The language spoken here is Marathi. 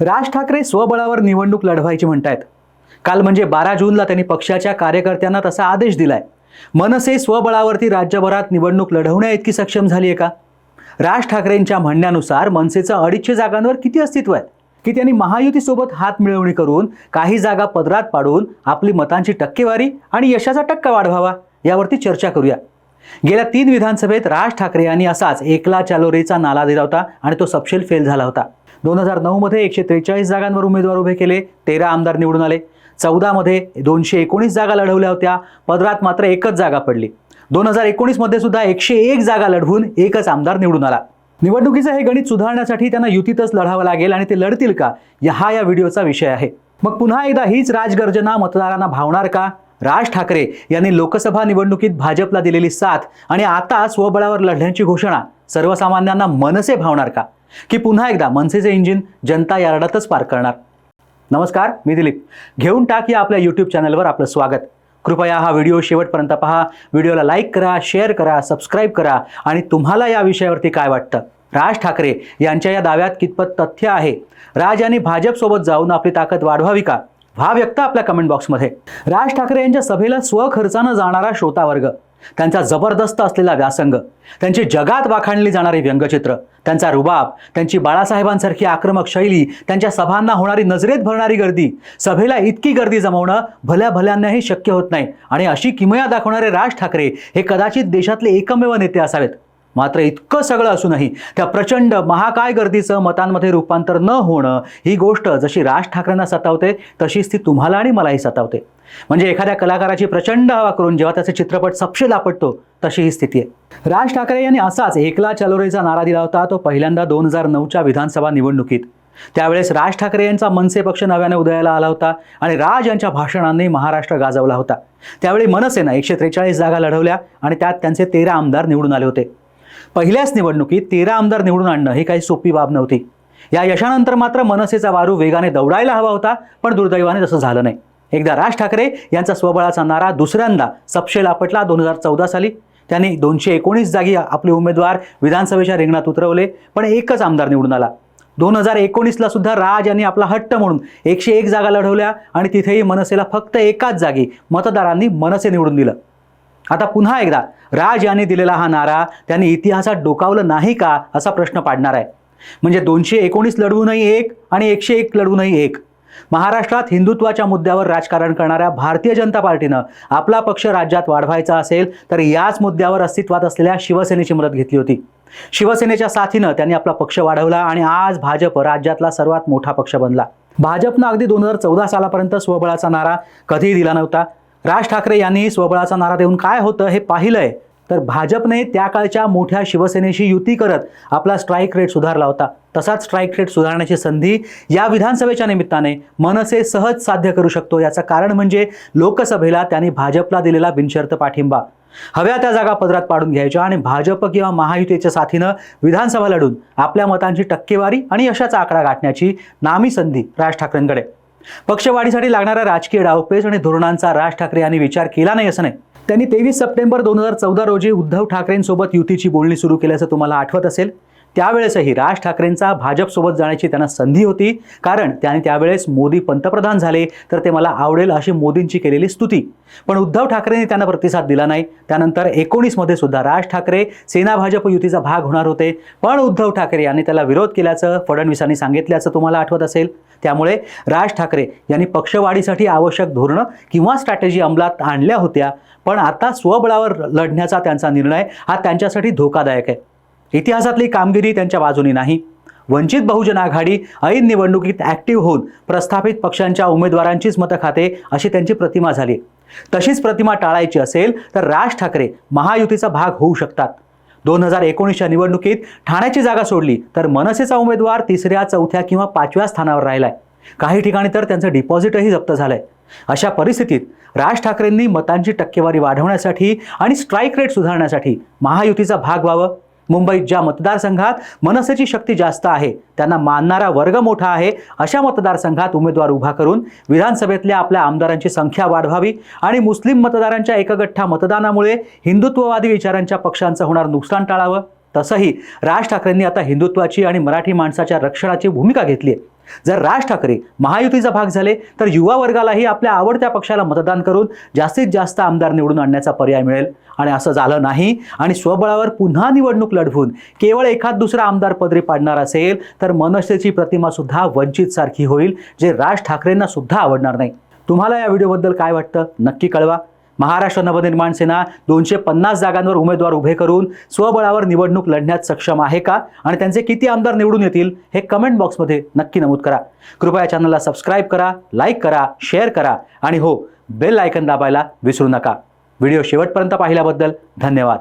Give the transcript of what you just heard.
राज ठाकरे स्वबळावर निवडणूक लढवायची म्हणतायत. काल म्हणजे बारा जूनला त्यांनी पक्षाच्या कार्यकर्त्यांना तसा आदेश दिलाय. मनसे स्वबळावरती राज्यभरात निवडणूक लढवण्या इतकी सक्षम झाली आहे का? राज ठाकरेंच्या म्हणण्यानुसार मनसेचं अडीचशे जागांवर किती अस्तित्व आहे? की त्यांनी महायुतीसोबत हात मिळवणी करून काही जागा पदरात पाडून आपली मतांची टक्केवारी आणि यशाचा टक्का वाढवावा यावरती चर्चा करूया. गेल्या तीन विधानसभेत राज ठाकरे यांनी असाच एकला चालोरेचा नाला दिला होता आणि तो सपशेल फेल झाला होता. दोन हजार नऊमध्ये एकशे त्रेचाळीस जागांवर उमेदवार उभे केले तेरा आमदार निवडून आले. चौदामध्ये दोनशे एकोणीस जागा लढवल्या होत्या पदरात मात्र एकच जागा पडली. दोन हजार एकोणीसमध्ये सुद्धा एकशे एक जागा लढवून एकच आमदार निवडून आला. निवडणुकीचं हे गणित सुधारण्यासाठी त्यांना युतीतच लढावं लागेल आणि ते लढतील का या हा या व्हिडिओचा विषय आहे. मग पुन्हा एकदा हीच राजगर्जना मतदारांना भावणार का? राज ठाकरे यांनी लोकसभा निवडणुकीत भाजपला दिलेली साथ आणि आता स्वबळावर लढण्याची घोषणा सर्वसामान्यांना मनसे भावणार का? की पुन्हा एकदा मनसेचे इंजिन जनता यार्डातच पार करणार. नमस्कार मी दिलीप. घेऊन टाक या आपल्या यूट्यूब चॅनलवर आपलं स्वागत. कृपया हा व्हिडिओ शेवटपर्यंत पहा. व्हिडिओला लाईक करा शेअर करा सबस्क्राईब करा आणि तुम्हाला या विषयावरती काय वाटतं? राज ठाकरे यांच्या या दाव्यात कितपत तथ्य आहे? राज यांनी भाजपसोबत जाऊन आपली ताकद वाढवावी का? व्हा व्यक्त आपल्या कमेंट बॉक्समध्ये राज ठाकरे यांच्या सभेला स्वखर्चानं जाणारा श्रोतावर्ग. त्यांचा जबरदस्त असलेला व्यासंग त्यांची जगात वाखाणली जाणारी व्यंगचित्र त्यांचा रुबाब त्यांची बाळासाहेबांसारखी आक्रमक शैली त्यांच्या सभांना होणारी नजरेत भरणारी गर्दी सभेला इतकी गर्दी जमवणं भल्या भल्यांनाही शक्य होत नाही. आणि अशी किमया दाखवणारे राज ठाकरे हे कदाचित देशातले एकमेव नेते असावेत. मात्र इतकं सगळं असूनही त्या प्रचंड महाकाय गर्दीचं मतांमध्ये रूपांतर न होणं ही गोष्ट जशी राज ठाकरेंना सतावते तशीच ती तुम्हाला आणि मलाही सतावते. म्हणजे एखाद्या कलाकाराची प्रचंड हवा करून जेव्हा त्याचे चित्रपट सपशेल आपटतो तशी ही स्थिती आहे. राज ठाकरे यांनी असाच एकला चलोरेचा नारा दिला होता तो पहिल्यांदा दोन हजार नऊच्या विधानसभा निवडणुकीत. त्यावेळेस राज ठाकरे यांचा मनसे पक्ष नव्याने उदयाला आला होता आणि राज यांच्या भाषणांनी महाराष्ट्र गाजवला होता. त्यावेळी मनसेनं एकशे त्रेचाळीस जागा लढवल्या आणि त्यात त्यांचे तेरा आमदार निवडून आले होते. पहिल्याच निवडणुकीत तेरा आमदार निवडून आणणं ही काही सोपी बाब नव्हती. या यशानंतर मात्र मनसेचा वारू वेगाने दौडायला हवा होता पण दुर्दैवाने तसं झालं नाही. एकदा राज ठाकरे यांचा स्वबळाचा नारा दुसऱ्यांदा सपशेल आपटला दोन हजार चौदा साली. त्यांनी दोनशे एकोणीस जागी आपले उमेदवार विधानसभेच्या रिंगणात उतरवले पण एकच आमदार निवडून आला. दोन हजार एकोणीसला सुद्धा राज यांनी आपला हट्ट म्हणून एकशे एक जागा लढवल्या आणि तिथेही मनसेला फक्त एकाच जागी मतदारांनी मनसे निवडून दिलं. आता पुन्हा एकदा राज यांनी दिलेला हा नारा त्यांनी इतिहासात डोकावलं नाही का असा प्रश्न पाडणार आहे. म्हणजे दोनशे एकोणीस लढवूनही एक आणि एकशे एक लढवूनही एक. महाराष्ट्रात हिंदुत्वाच्या मुद्द्यावर राजकारण करणाऱ्या भारतीय जनता पार्टीनं आपला पक्ष राज्यात वाढवायचा असेल तर याच मुद्द्यावर अस्तित्वात असलेल्या शिवसेनेची मदत घेतली होती. शिवसेनेच्या साथीनं त्यांनी आपला पक्ष वाढवला आणि आज भाजप राज्यातला सर्वात मोठा पक्ष बनला. भाजपनं अगदी दोन हजार चौदा सालापर्यंत स्वबळाचा नारा कधीही दिला नव्हता. राज ठाकरे यांनी स्वबळाचा नारा देऊन काय होतं हे पाहिलंय. तर भाजपने त्या काळच्या मोठ्या शिवसेनेशी युती करत आपला स्ट्राईक रेट सुधारला होता. तसाच स्ट्राईक रेट सुधारण्याची संधी या विधानसभेच्या निमित्ताने मनसे सहज साध्य करू शकतो. याचं कारण म्हणजे लोकसभेला त्यांनी भाजपला दिलेला बिनशर्त पाठिंबा. हव्या त्या जागा पदरात पाडून घ्यायच्या आणि भाजप किंवा महायुतीच्या साथीनं विधानसभा लढून आपल्या मतांची टक्केवारी आणि यशाचा आकडा गाठण्याची नामी संधी राज ठाकरेंकडे. पक्षवाढीसाठी लागणारा राजकीय डावपेच आणि धोरणांचा राज ठाकरे यांनी विचार केला नाही असं नाही. त्यांनी तेवीस सप्टेंबर दोन हजार चौदा रोजी उद्धव ठाकरेंसोबत युतीची बोलणी सुरू केल्याचं तुम्हाला आठवत असेल? त्यावेळेसही राज ठाकरेंचा भाजपसोबत जाण्याची त्यांना संधी होती. कारण त्याने त्यावेळेस मोदी पंतप्रधान झाले तर ते मला आवडेल अशी मोदींची केलेली स्तुती. पण उद्धव ठाकरेंनी त्यांना प्रतिसाद दिला नाही. त्यानंतर एकोणीसमध्ये सुद्धा राज ठाकरे सेना भाजप युतीचा भाग होणार होते. पण उद्धव ठाकरे यांनी त्याला विरोध केल्याचं फडणवीसांनी सांगितल्याचं तुम्हाला आठवत असेल? त्यामुळे राज ठाकरे यांनी पक्षवाढीसाठी आवश्यक धोरणं किंवा स्ट्रॅटेजी अंमलात आणल्या होत्या. पण आता स्वबळावर लढण्याचा त्यांचा निर्णय हा त्यांच्यासाठी धोकादायक आहे. इतिहासातली कामगिरी त्यांच्या बाजूनी नाही. वंचित बहुजन आघाडी ऐन निवडणुकीत ॲक्टिव्ह होऊन प्रस्थापित पक्षांच्या उमेदवारांचीच मतं खाते अशी त्यांची प्रतिमा झाली. तशीच प्रतिमा टाळायची असेल तर राज ठाकरे महायुतीचा भाग होऊ शकतात. दोन हजार एकोणीसच्या निवडणुकीत ठाण्याची जागा सोडली तर मनसेचा उमेदवार तिसऱ्या चौथ्या किंवा पाचव्या स्थानावर राहिलाय. काही ठिकाणी तर त्यांचं डिपॉझिटही जप्त झालंय. अशा परिस्थितीत राज ठाकरेंनी मतांची टक्केवारी वाढवण्यासाठी आणि स्ट्राईक रेट सुधारण्यासाठी महायुतीचा भाग व्हावं मुंबईत ज्या मतदारसंघात मनसेची शक्ती जास्त आहे त्यांना मानणारा वर्ग मोठा आहे अशा मतदारसंघात उमेदवार उभा करून विधानसभेतल्या आपल्या आमदारांची संख्या वाढवावी आणि मुस्लिम मतदारांच्या एकगठ्ठा मतदानामुळे हिंदुत्ववादी विचारांच्या पक्षांचं होणार नुकसान टाळावं? तसंही राज ठाकरेंनी आता हिंदुत्वाची आणि मराठी माणसाच्या रक्षणाची भूमिका घेतली आहे. जर राज ठाकरे महायुतीचा भाग झाले तर युवा वर्गालाही आपल्या आवडत्या पक्षाला मतदान करून जास्तीत जास्त आमदार निवडून आणण्याचा पर्याय मिळेल. आणि असं झालं नाही आणि स्वबळावर पुन्हा निवडणूक लढवून केवळ एखाद दुसरा आमदार पदरी पाडणार असेल तर मनसेची प्रतिमा सुद्धा वंचित सारखी होईल जे राज ठाकरेंना सुद्धा आवडणार नाही. तुम्हाला या व्हिडिओबद्दल काय वाटतं नक्की कळवा. महाराष्ट्र नवनिर्माण सेना दोनशे पन्नास जागांवर उमेदवार उभे करून स्वबळावर निवडणूक लढण्यात सक्षम आहे का? आणि त्यांचे किती आमदार निवडून येतील हे कमेंट बॉक्समध्ये नक्की नमूद करा. कृपया चॅनलला सबस्क्राईब करा लाईक करा शेअर करा आणि हो बेल आयकन दाबायला विसरू नका. व्हिडिओ शेवटपर्यंत पाहिल्याबद्दल धन्यवाद.